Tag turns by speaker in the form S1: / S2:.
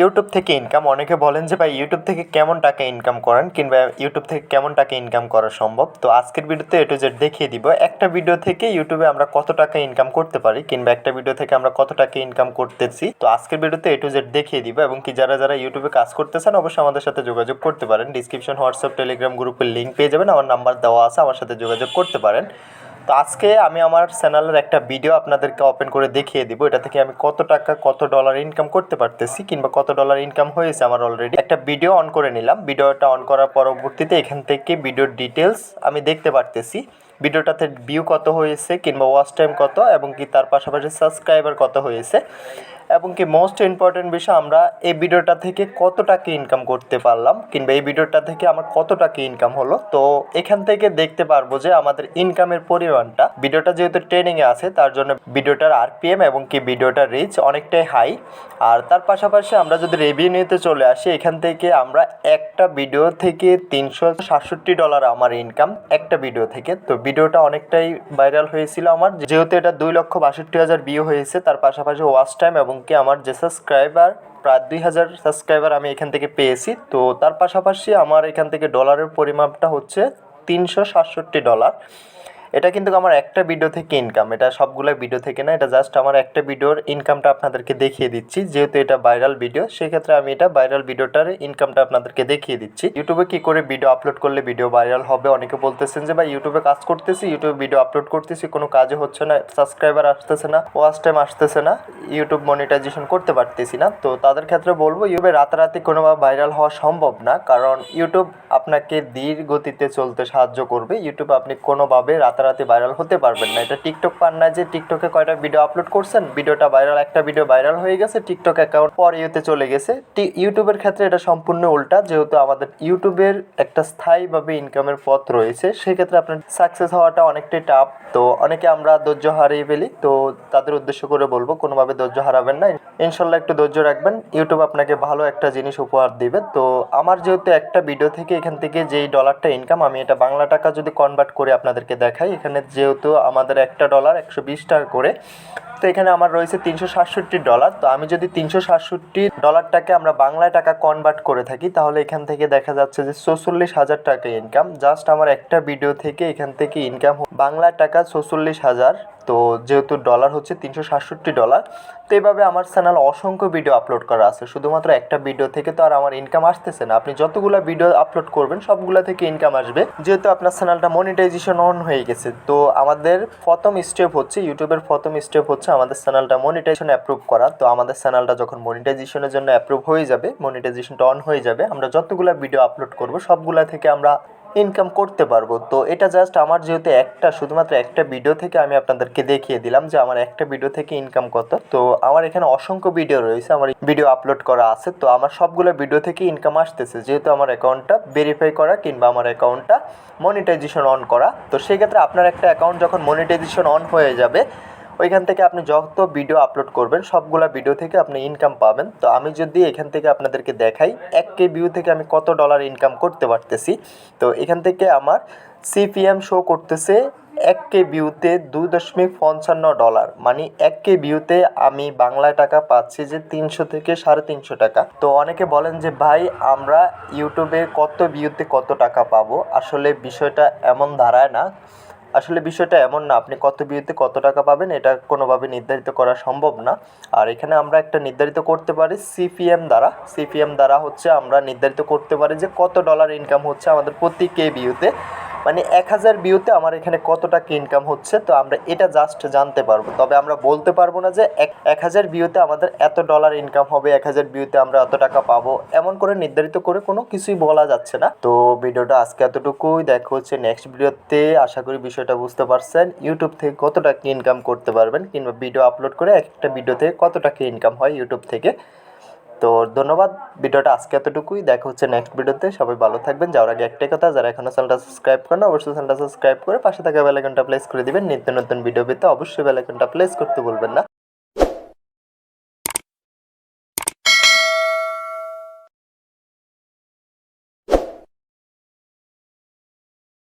S1: YouTube থেকে income অনেকে বলেন যে, ভাই ইউটিউব থেকে কেমন টাকা ইনকাম করেন? কিংবা ইউটিউব থেকে কেমন টাকা ইনকাম করা সম্ভব? তো আজকের ভিডিওতে এটু জেড দেখিয়ে দিব, একটা ভিডিও থেকে ইউটিউবে আমরা কত টাকা ইনকাম করতে পারি, কিংবা একটা ভিডিও থেকে আমরা কত টাকা ইনকাম করতেছি। তো আজকের ভিডিওতে এটু জেড দেখিয়ে দিব, এবং কি যারা যারা ইউটিউবে কাজ করতেছেন অবশ্যই আমাদের সাথে যোগাযোগ করতে পারেন। ডিসক্রিপশন হোয়াটসঅ্যাপ টেলিগ্রাম গ্রুপের লিঙ্ক পেয়ে যাবেন, আমার নাম্বার দেওয়া আছে, আমার সাথে যোগাযোগ করতে পারেন। তো আজকে আমি আমার চ্যানেলের একটা ভিডিও আপনাদেরকে ওপেন করে দেখিয়ে দিব। এটা থেকে আমি কত টাকা, কত ডলার ইনকাম করতে পারতেছি কিংবা কত ডলার ইনকাম হয়েছে আমার অলরেডি একটা ভিডিও অন করে নিলাম। ভিডিওটা অন করার পরবর্তীতে এখান থেকে ভিডিওর ডিটেলস আমি দেখতে পারতেছি। ভিডিওটাতে ভিউ কত হয়েছে কিংবা ওয়াচ টাইম কত এবং কি তার পাশাপাশি সাবস্ক্রাইবার কত হয়েছে এবং কি মোস্ট ইম্পর্টেন্ট বিষয় আমরা এই ভিডিওটা থেকে কত টাকা ইনকাম করতে পারলাম কিংবা এই ভিডিওটা থেকে আমার কত টাকা ইনকাম হলো। তো এখান থেকে দেখতে পারব যে আমাদের ইনকামের পরিমাণটা। ভিডিওটা যেহেতু ট্রেনিংয়ে আছে, তার জন্য ভিডিওটার আরপিএম এবং কি ভিডিওটার রিচ অনেকটাই হাই আর তার পাশাপাশি আমরা যদি রেভিনিউতে চলে আসি, এখান থেকে আমরা একটা ভিডিও থেকে তিনশো সাতষট্টি ডলার আমার ইনকাম একটা ভিডিও থেকে। তো ভিডিওটা অনেকটাই ভাইরাল হয়েছিল আমার, যেহেতু এটা দুই লক্ষ বাষট্টি হাজার ভিউ হয়েছে, তার পাশাপাশি ওয়াচ টাইম এবং কি আমার যে সাবস্ক্রাইবার প্রায় দুই হাজার সাবস্ক্রাইবার আমি এখান থেকে পেয়েছি। তো তার পাশাপাশি আমার এখান থেকে ডলারের পরিমাপটা হচ্ছে তিনশো সাতষট্টি ডলার এটা কিন্তু আমার একটা ভিডিও থেকে ইনকাম এটা সবগুলো ভিডিও থেকে না, এটা জাস্ট আমার একটা ভিডিওর ইনকামটা আপনাদেরকে দেখিয়ে দিচ্ছি। যেহেতু এটা ভাইরাল ভিডিও সেক্ষেত্রে আমি এটা ভাইরাল ভিডিওটার ইনকামটা আপনাদেরকে দেখিয়ে দিচ্ছি। ইউটিউবে কি করে ভিডিও আপলোড করলে ভিডিও ভাইরাল হবে? অনেকে বলতেছেন যে, ভাই ইউটিউবে কাজ করতেছি ইউটিউবে ভিডিও আপলোড করতেছি, কোনো কাজে হচ্ছে না সাবস্ক্রাইবার আসতেছে না ওয়াচ টাইম আসতেছে না ইউটিউব মনিটাইজেশন করতে পারতেছি না। তো তাদের ক্ষেত্রে বলব ইউটিউবে রাতারাতি কোনোভাবে ভাইরাল হওয়া সম্ভব না, কারণ ইউটিউব আপনাকে ধীর গতিতে চলতে সাহায্য করবে। ইউটিউব আপনি কোনোভাবে রাতারাতি ভাইরাল হতে পারবেন না। এটা টিকটক পান না যে টিকটকে কয়টা ভিডিও আপলোড করছেন ভিডিওটা ভাইরাল একটা ভিডিও ভাইরাল হয়ে গেছে টিকটক অ্যাকাউন্ট পর ইউতে চলে গেছে। ইউটিউবের ক্ষেত্রে এটা সম্পূর্ণ উল্টা, যেহেতু আমাদের ইউটিউবের একটা স্থায়ীভাবে ইনকামের পথ রয়েছে, সেক্ষেত্রে আপনার সাকসেস হওয়াটা অনেকটাই টাফ তো অনেকে আমরা ধৈর্য হারিয়ে ফেলি, তো তাদের উদ্দেশ্য করে বলব, কোনোভাবে ধৈর্য হারাবেন না। ইনশাল্লাহ একটু ধৈর্য রাখবেন ইউটিউব আপনাকে ভালো একটা জিনিস উপহার দিবে। তো আমার যেহেতু একটা ভিডিও থেকে এখান থেকে যেই ডলারটা ইনকাম আমি এটা বাংলা টাকা যদি কনভার্ট করে আপনাদেরকে দেখাই এখানে যেহেতু আমাদের একটা ডলার একশো বিশ টাকা করে, তো এখানে আমার রয়েছে তিনশো সাতষট্টি ডলার তো আমি যদি তিনশো সাতষট্টি ডলারটাকে আমরা বাংলায় টাকা কনভার্ট করে থাকি, তাহলে এখান থেকে দেখা যাচ্ছে যে চৌচল্লিশ হাজার টাকা ইনকাম জাস্ট আমার একটা ভিডিও থেকে এখান থেকে ইনকাম বাংলা টাকা চৌচল্লিশ হাজার। তো যেহেতু ডলার হচ্ছে তিনশো সাতষট্টি ডলার তো এইভাবে আমার চ্যানেল অসংখ্য ভিডিও আপলোড করা আছে। শুধুমাত্র একটা ভিডিও থেকে তো আর আমার ইনকাম আসতেছে না। আপনি যতগুলো ভিডিও আপলোড করবেন, সবগুলো থেকে ইনকাম আসবে। যেহেতু আপনার চ্যানেলটা মনিটাইজেশন অন হয়ে গেছে, তো আমাদের প্রথম স্টেপ হচ্ছে ইউটিউবের প্রথম স্টেপ হচ্ছে আমাদের চ্যানেলটা মনিটাইজেশন অ্যাপ্রুভ করা। তো আমাদের চ্যানেলটা যখন মনিটাইজেশনের জন্য অ্যাপ্রুভ হয়ে যাবে মনিটাইজেশনটা অন হয়ে যাবে, আমরা যতগুলো ভিডিও আপলোড করব, সবগুলা থেকে আমরা ইনকাম করতে পারব। তো এটা জাস্ট আমার যেহেতু একটা, শুধুমাত্র একটা ভিডিও থেকে আমি আপনাদেরকে দেখিয়ে দিলাম যে আমার একটা ভিডিও থেকে ইনকাম কত। তো আমার এখানে অসংখ্য ভিডিও রয়েছে, আমার ভিডিও আপলোড করা আছে। তো আমার সবগুলো ভিডিও থেকে ইনকাম আসতেছে, যেহেতু আমার অ্যাকাউন্টটা ভেরিফাই করা কিংবা আমার অ্যাকাউন্টটা মনিটাইজেশন অন করা। তো সেই ক্ষেত্রে আপনার একটা অ্যাকাউন্ট যখন মনিটাইজেশন অন হয়ে যাবে ওইখান থেকে আপনি যত ভিডিও আপলোড করবেন, সবগুলা ভিডিও থেকে আপনি ইনকাম পাবেন। তো আমি যদি এখান থেকে আপনাদেরকে দেখাই, এক কে ভিউ থেকে আমি কত ডলার ইনকাম করতে পারতেছি? তো এখান থেকে আমার সিপিএম শো করতেছে এক কে ভিউতে দুই দশমিক পঞ্চান্ন ডলার মানে এক কে ভিউতে আমি বাংলা টাকা পাচ্ছি যে তিনশো থেকে সাড়ে তিনশো টাকা। তো অনেকে বলেন যে, ভাই, আমরা ইউটিউবে কত ভিউতে কত টাকা পাবো? আসলে বিষয়টা এমন দাঁড়ায় না। আসলে বিষয়টা এমন না, আপনি কত বিয়েতে কত টাকা পাবেন এটা কোনোভাবে নির্ধারিত করা সম্ভব না। আর এখানে আমরা একটা নির্ধারিত করতে পারি সিপিএম দ্বারা। সিপিএম দ্বারা হচ্ছে আমরা নির্ধারিত করতে পারি যে কত ডলার ইনকাম হচ্ছে আমাদের প্রতি কে বিউতে মানে এক হাজার বিউতে আমার এখানে কত টাকা ইনকাম হচ্ছে, তো আমরা এটা জাস্ট জানতে পারব। তবে আমরা বলতে পারব না যে এক হাজার বিউতে আমাদের এত ডলার ইনকাম হবে, এক হাজার বিউতে আমরা এত টাকা পাবো, এমন করে নির্ধারিত করে কোনো কিছুই বলা যাচ্ছে না। তো ভিডিওটা আজকে এতটুকুই, দেখা হচ্ছে নেক্সট ভিডিওতে। আশা করি বিষয়টা বুঝতে পারছেন ইউটিউব থেকে কত টাকা ইনকাম করতে পারবেন, কিংবা ভিডিও আপলোড করে একটা ভিডিও থেকে কত টাকা ইনকাম হয় ইউটিউব থেকে। তো ধন্যবাদ ভিডিওটা আজকে এতটুকুই। দেখা হচ্ছে নেক্সট ভিডিওতে। সবাই ভালো থাকবেন। যাওয়ার আগে একটাই কথা, যারা এখনও চ্যানেলটা সাবস্ক্রাইব করেন অবশ্যই চ্যানেলটা সাবস্ক্রাইব করে পাশে থাকা বেলাইকনটা প্লেস করে দিবেন। নিত্য নতুন ভিডিও পেতে অবশ্যই বেলাইকনটা প্লেস করতে বলবেন না।